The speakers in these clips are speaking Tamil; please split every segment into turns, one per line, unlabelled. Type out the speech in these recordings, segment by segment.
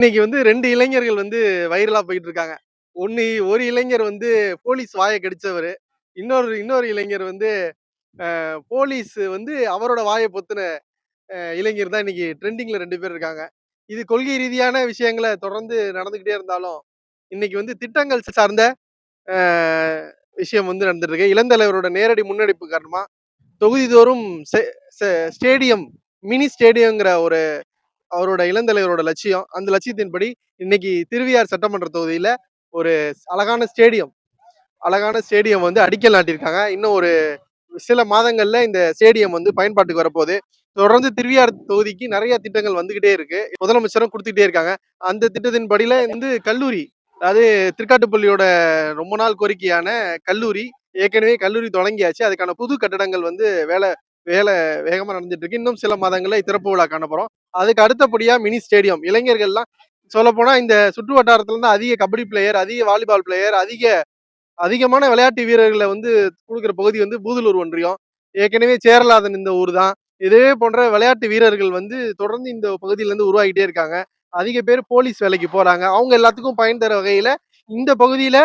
இன்னைக்கு வந்து ரெண்டு இளைஞர்கள் வந்து வைரலா போயிட்டு இருக்காங்க. ஒன்னு ஒரு இளைஞர் வந்து போலீஸ் வாயை கடிச்சவர் இன்னொரு இன்னொரு இளைஞர் வந்து போலீஸ் வந்து அவரோட வாயை பொத்துன இளைஞர் தான் இன்னைக்கு ட்ரெண்டிங்ல ரெண்டு பேர் இருக்காங்க. இது கொள்கை ரீதியான விஷயங்களை தொடர்ந்து நடந்துகிட்டே இருந்தாலும், இன்னைக்கு வந்து திட்டங்கள் சார்ந்த விஷயம் வந்து நடந்துட்டு இருக்கு. இளந்தலைவரோட நேரடி முன்னெடுப்பு காரணமா, தொகுதிதோறும் செ ஸ்டேடியம் மினி ஸ்டேடியம்ங்கிற ஒரு அவரோட இளந்தலைவரோட லட்சியம். அந்த லட்சியத்தின்படி இன்னைக்கு திருவியார் சட்டமன்ற தொகுதியில ஒரு அழகான ஸ்டேடியம் அழகான ஸ்டேடியம் வந்து அடிக்கல் நாட்டியிருக்காங்க. இன்னும் ஒரு சில மாதங்கள்ல இந்த ஸ்டேடியம் வந்து பயன்பாட்டுக்கு வரப்போகுது. தொடர்ந்து திருவியார் தொகுதிக்கு நிறைய திட்டங்கள் வந்துகிட்டே இருக்கு. முதலமைச்சரும் கொடுத்துக்கிட்டே இருக்காங்க. அந்த திட்டத்தின் படியில வந்து கல்லூரி, அதாவது திருக்காட்டுப்பள்ளியோட ரொம்ப நாள் கோரிக்கையான கல்லூரி, ஏற்கனவே கல்லூரி தொடங்கியாச்சு. அதுக்கான புது கட்டடங்கள் வந்து வேலை வேலை வேகமாக நடந்துட்டு இருக்கு. இன்னும் சில மாதங்களில் திறப்பு விழா காணப்போறோம். அதுக்கு அடுத்தபடியா மினி ஸ்டேடியம். இளைஞர்கள்லாம் சொல்லப்போனா இந்த சுற்று வட்டாரத்துல இருந்து அதிக கபடி பிளேயர், அதிக வாலிபால் பிளேயர், அதிக அதிகமான விளையாட்டு வீரர்களை வந்து கொடுக்குற பகுதி வந்து பூதலூர் ஒன்றியம். ஏற்கனவே சேரலாதன் இந்த ஊர் தான். இதே போன்ற விளையாட்டு வீரர்கள் வந்து தொடர்ந்து இந்த பகுதியிலேருந்து உருவாகிட்டே இருக்காங்க. அதிக பேர் போலீஸ் வேலைக்கு போறாங்க. அவங்க எல்லாத்துக்கும் பயன் தர வகையில இந்த பகுதியில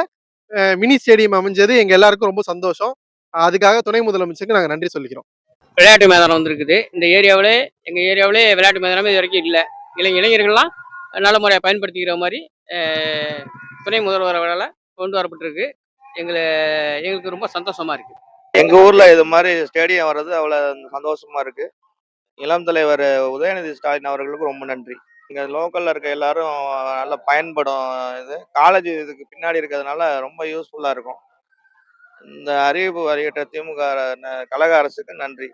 மினி ஸ்டேடியம் அமைஞ்சது எங்க எல்லாருக்கும் ரொம்ப சந்தோஷம். அதுக்காக துணை முதலமைச்சருக்கு நாங்கள் நன்றி சொல்லிக்கிறோம்.
விளையாட்டு மைதானம் வந்திருக்குது. இந்த ஏரியாவிலே எங்கள் ஏரியாவிலே விளையாட்டு மைதானமே இது வரைக்கும் இல்லை. இளை இளைஞர்கள்லாம் நல்ல முறையாக பயன்படுத்திக்கிற மாதிரி துணை முதல்வர் அவர்களால் கொண்டு வரப்பட்டிருக்கு. எங்களை எங்களுக்கு ரொம்ப சந்தோஷமா இருக்குது
எங்கள் ஊரில் இது மாதிரி ஸ்டேடியம் வர்றது அவ்வளோ சந்தோஷமாக இருக்குது இளம் தலைவர் உதயநிதி ஸ்டாலின் அவர்களுக்கு ரொம்ப நன்றி. இங்கே லோக்கலில் இருக்க எல்லாரும் நல்லா பயன்படும் இது. காலேஜ் இதுக்கு பின்னாடி இருக்கிறதுனால ரொம்ப யூஸ்ஃபுல்லாக இருக்கும். இந்த அறிவிப்பு அறிவிட்ட திமுக கழக அரசுக்கு நன்றி.